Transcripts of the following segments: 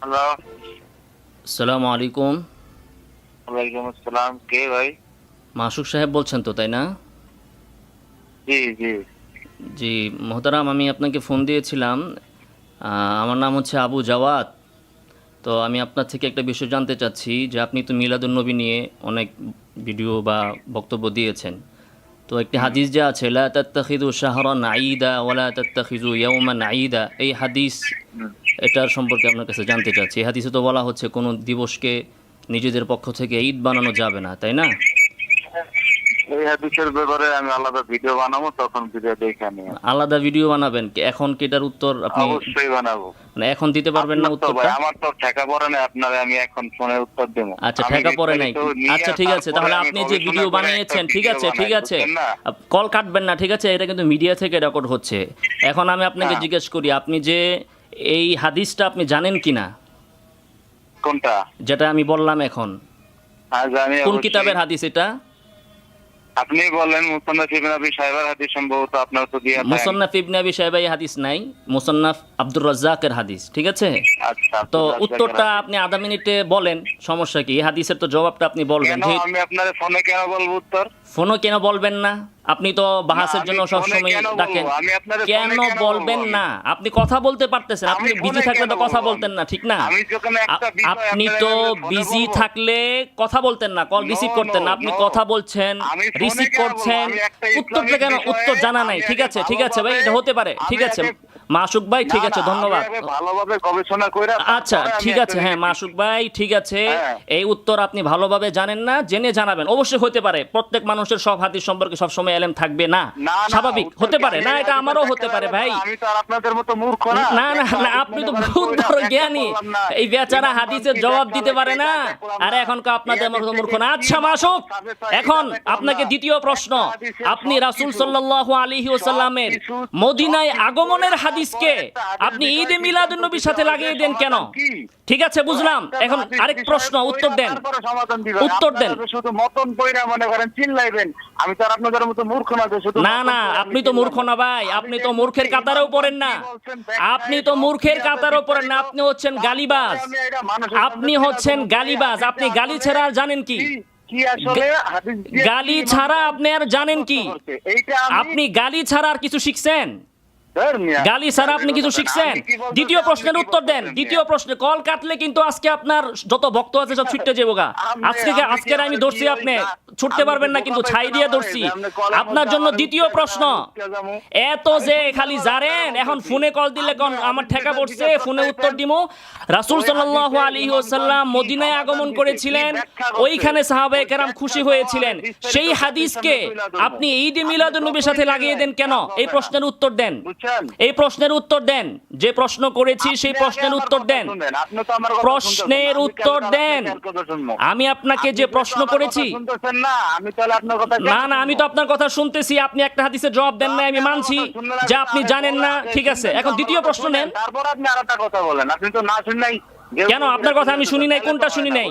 Hello আসসালামু আলাইকুম ওয়ালাইকুম আসসালাম কে ভাই মাসুক সাহেব বলছেন তো তাই না জি জি জি মোহতারাম আমি আপনাকে ফোন দিয়েছিলাম আমার নাম হচ্ছে আবু জাওয়াত তো আমি আপনার থেকে একটা বিষয় জানতে চাচ্ছি যে আপনি তো মিলাদুন্নবী নিয়ে অনেক ভিডিও বা বক্তব্য দিয়েছেন তো একটি হাদিস যা আছে লা তাত্তাখিদু শাহরান আইদা ওয়ালা তাত্তাখিজু ইয়াউমান আইদা এই হাদিস এটার সম্পর্কে আপনার কাছে জানতে চাচ্ছি। এই হাদিসে তো বলা হচ্ছে কোনো দিবসকে নিজেদের পক্ষ থেকে ঈদ বানানো যাবে না তাই না? এই হাদিসের ব্যাপারে আমি আলাদা ভিডিও বানাবো তখন ভিডিও দেখে নিয়ে আলাদা ভিডিও বানাবেন কি? এখন কি এটার উত্তর আপনি অবশ্যই বানাবো। মানে এখন দিতে পারবেন না উত্তরটা? আমার তো ঠেকা পড়ে না আপনারে আমি এখন ফোনে উত্তর দেবো। আচ্ছা ঠেকা পড়ে নাই। আচ্ছা ঠিক আছে তাহলে আপনি যে ভিডিও বানিয়েছেন ঠিক আছে ঠিক আছে। কল কাটবেন না ঠিক আছে? এটা কিন্তু মিডিয়া থেকে রেকর্ড হচ্ছে। এখন আমি আপনাকে হ্যাঁ। জিজ্ঞেস করি আপনি যে এই হাদিসটা আপনি জানেন কিনা? কোনটা? যেটা আমি বললাম এখন। হ্যাঁ কোন কিতাবের হাদিস এটা? আপনি বলেন মুসন্নাফ ইবনে আবি সাহেবের হাদিস সম্ভবত আপনার তো দিয়া। মুসন্নাফ ইবনে আবি হাদিস নাই মুসন্নাফ আব্দুর রাজ্জাকের হাদিস ঠিক আছে? আচ্ছা তো উত্তরটা আপনি আধা মিনিটে বলেন সমস্যা কি? এই হাদিসের তো জবাবটা আপনি বলবেন আমি আপনার ফোনে কেন বলব উত্তর? ফোনও কেন বলবেন না? আপনি তো বাহাসের জন্য সবসময় ডাকেন। কেন বলবেন না? আপনি কথা বলতে পারতেছেন আপনি বিজি থাকলে তো কথা বলতেন না ঠিক না? আপনি তো বিজি থাকলে কথা বলতেন না কল রিসিভ করতেন না আপনি কথা বলছেন রিসিভ করছেন উত্তরটা কেন? উত্তর জানা নাই ঠিক আছে ঠিক আছে ভাই এটা হতে পারে ঠিক আছে। মাসুক ভাই ঠিক আছে ধন্যবাদ। ভালোভাবে গবেষণা করে আচ্ছা ঠিক আছে হ্যাঁ মাসুক ভাই ঠিক আছে। এই উত্তর আপনি ভালোভাবে জানেন না জেনে জানাবেন অবশ্যই হতে পারে। প্রত্যেক মানুষের সব হাদিস সম্পর্কে সব সময় এলেম থাকবে না? স্বাভাবিক হতে পারে। না এটা আমারও হতে পারে ভাই। না। না আপনি তো বহুত বড় জ্ঞানী। এই বেচারা হাদিসের জবাব দিতে পারে না। আর এখন আপনাদের মতো মূর্খ না। আচ্ছা মাসুক এখন আপনাকে দ্বিতীয় প্রশ্ন। আপনি রাসূল সাল্লাল্লাহু আলাইহি ওয়াসাল্লামের মদিনায় আগমনের হাদিসকে আপনি ঈদে কি মিলাদুন্নবীর সাথে লাগিয়ে দেন কেন? ঠিক আছে বুঝলাম। এখন আরেক প্রশ্ন উত্তর দেন। উত্তর দেন। শুধু মতন কইরা মনে করেন চিল্লাইবেন আমি তো আর আপনাদের মতো মূর্খ না শুধু না না আপনি তো মূর্খ না ভাই আপনি তো মূর্খের কাতারেও পড়েন না। আপনি তো মূর্খের কাতারেও পড়েন না আপনি হচ্ছেন গালিবাজ। আপনি হচ্ছেন গালিবাজ আপনি গালি ছাড়া আর জানেন কি? গালি ছাড়া আপনি আর জানেন কি? আপনি গালি ছাড়া আর কিছু শিখছেন। গালি ছাড়া আপনি কিছু শিখছেন? দ্বিতীয় প্রশ্নের উত্তর দেন। দ্বিতীয়? প্রশ্নে কল কাটলে কিন্তু আজকে আপনার যত ভক্ত আছে সব ছুটতে যাব গা। আজকে আজকের আমি ধরছি আপনি। ছুটতে পারবেন না কিন্তু ছাই দিয়ে ধরছি। আপনার জন্য দ্বিতীয় প্রশ্ন। এত যে খালি জানেন এখন ফোনে কল দিলে কোন আমার ঠেকা পড়ছে ফোনে উত্তর দিমু। রাসূল সাল্লাল্লাহু আলাইহি ওয়াসাল্লাম মদিনায় আগমন করেছিলেন ওইখানে সাহাবায়ে কেরাম খুশি হয়েছিলেন। সেই হাদিসকে আপনি ঈদ মিলাদুন নবীর সাথে লাগিয়ে দেন কেন? এই প্রশ্নের উত্তর দেন এই প্রশ্নের উত্তর দেন। যে প্রশ্ন করেছি সেই প্রশ্নের উত্তর দেন। প্রশ্নের আমি উত্তর দেন? আমি আপনাকে যে প্রশ্ন করেছি না আমি তাহলে আপনার কথা কেন না না আমি তো আপনার কথা শুনতেছি আপনি একটা হাদিসের জবাব দেন না আমি মানছি যে আপনি জানেন না ঠিক আছে। এখন দ্বিতীয় প্রশ্ন নেন। তারপর আপনি আরেকটা কথা বলেন আপনি তো না শুন কেন? আপনার কথা আমি শুনি নাই, কোনটা শুনি নাই?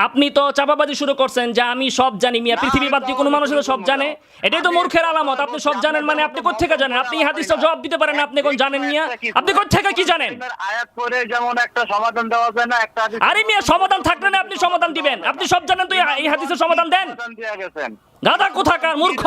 আপনি তো চাপাবাজি শুরু করছেন যে আমি সব জানি মিয়া। পৃথিবী বাদ দিয়ে কোনো মানুষ সব জানে। এটাই তো মূর্খের আলামত। আপনি সব জানেন মানে আপনি কোথেকে জানেন? আপনি হাদিসটা জবাব দিতে পারেন আপনি কোন জানেন মিয়া? আপনি কোথেকে কি জানেন? আয়াত করে যেমন একটা সমাধান দেওয়া যায় না একটা আরে মিয়া সমাধান থাকলে না আপনি সমাধান দিবেন। আপনি সব জানেন তো এই- হাদিসের সমাধান দেন। গাদা কোথাকার মূর্খ।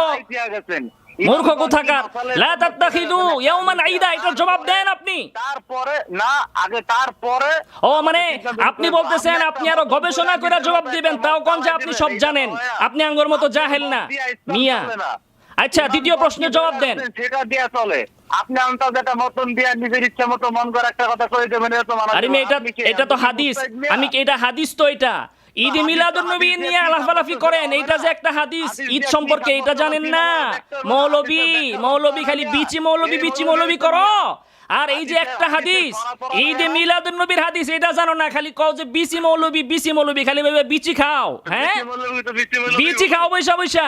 মূর্খ কোথাকার? লা তাত্তাখিদু ইয়াওমান ঈদা এটার জবাব দেন আপনি। তারপরে না আগে তারপরে ও মানে আপনি বলতেছেন আপনি আরও গবেষণা করে জবাব দিবেন তাও কোন যে আপনি সব জানেন। আপনি আঙ্গুর মতো জাহেল না। মিয়া। আচ্ছা দ্বিতীয় প্রশ্নের জবাব দেন। সেটা দিয়া চলে। আপনি আন্তাজ একটা মতন দিয়া নিজের ইচ্ছা মতো মন করে একটা কথা কই দেবেন এটা তো মানা আরে এটা এটা তো হাদিস। আমি কি এটা হাদিস তো এটা। ঈদ মিলাদুন নবী নিয়ে আলাফালাফি করেন এটা যে একটা হাদিস ঈদ সম্পর্কে এটা জানেন না। মৌলবী মৌলবী খালি বিচি মৌলবী বিচি মৌলবী করো। আর এই যে একটা হাদিস ঈদ মিলাদুন নবীর হাদিস এটা জানো না খালি কও যে বিচি মৌলবি বিচি মৌলবি খালি ভেবে বিচি খাও হ্যাঁ? বিচি খাও বৈশা বৈশা।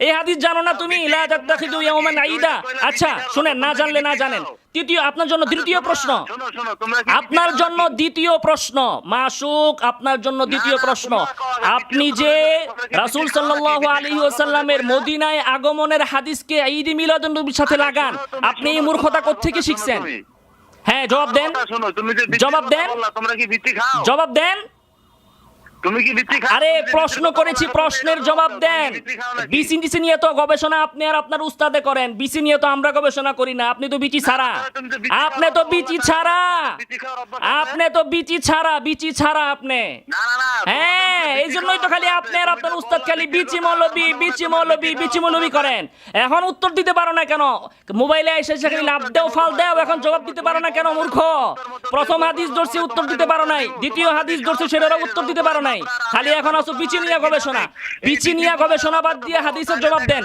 এই হাদিস জানো না তুমি? লা তাত্তাখিদু ইয়াওমান আইদা? আচ্ছা শুনেন না জানলে না জানেন। তৃতীয় আপনার জন্য তৃতীয় প্রশ্ন। শোনো শোনো তোমরা কি আপনার জন্য দ্বিতীয় প্রশ্ন। মাসুক আপনার জন্য দ্বিতীয় প্রশ্ন। আপনি যে রাসুল সাল্লাল্লাহু আলাইহি ওয়াসাল্লামের মদিনায় আগমনের হাদিসকে ঈদ মিলাদুন নবীর সাথে লাগান। আপনি এই মূর্খতা কোত্থেকে শিখছেন? হ্যাঁ জবাব দেন। জবাব দেন। জবাব দেন। তুমি কি বিচি খাও? আরে প্রশ্ন করেছি প্রশ্নের জবাব দেন। বিচি নিয়ে তো গবেষণা আপনি আর আপনার উস্তাদে করেন। নিয়ে তো আমরা গবেষণা করি না আপনি তো বিচি ছাড়া। আপনি তো বিচি ছাড়া? আপনি তো বিচি ছাড়া বিচি ছাড়া আপনি। হ্যাঁ এই জন্যই তো খালি আপনি আর আপনার উস্তাদ খালি বিচি মৌলবি বিচি মৌলবি বিচি মৌলবি করেন। এখন উত্তর দিতে পারো না কেন? মোবাইলে এসে সেখানে লাভ দেও ফাল দেও এখন জবাব দিতে পারো না কেন মূর্খ? প্রথম হাদিস ধরছি, উত্তর দিতে পারো নাই। দ্বিতীয় হাদিস ধরছি, সেটারও উত্তর দিতে পারো নাই। খালি এখন আসো পিছিয়ে নিয়ে গবেষণা। পিছিয়ে নিয়ে গবেষণা বাদ দিয়ে হাদিসের জবাব দেন।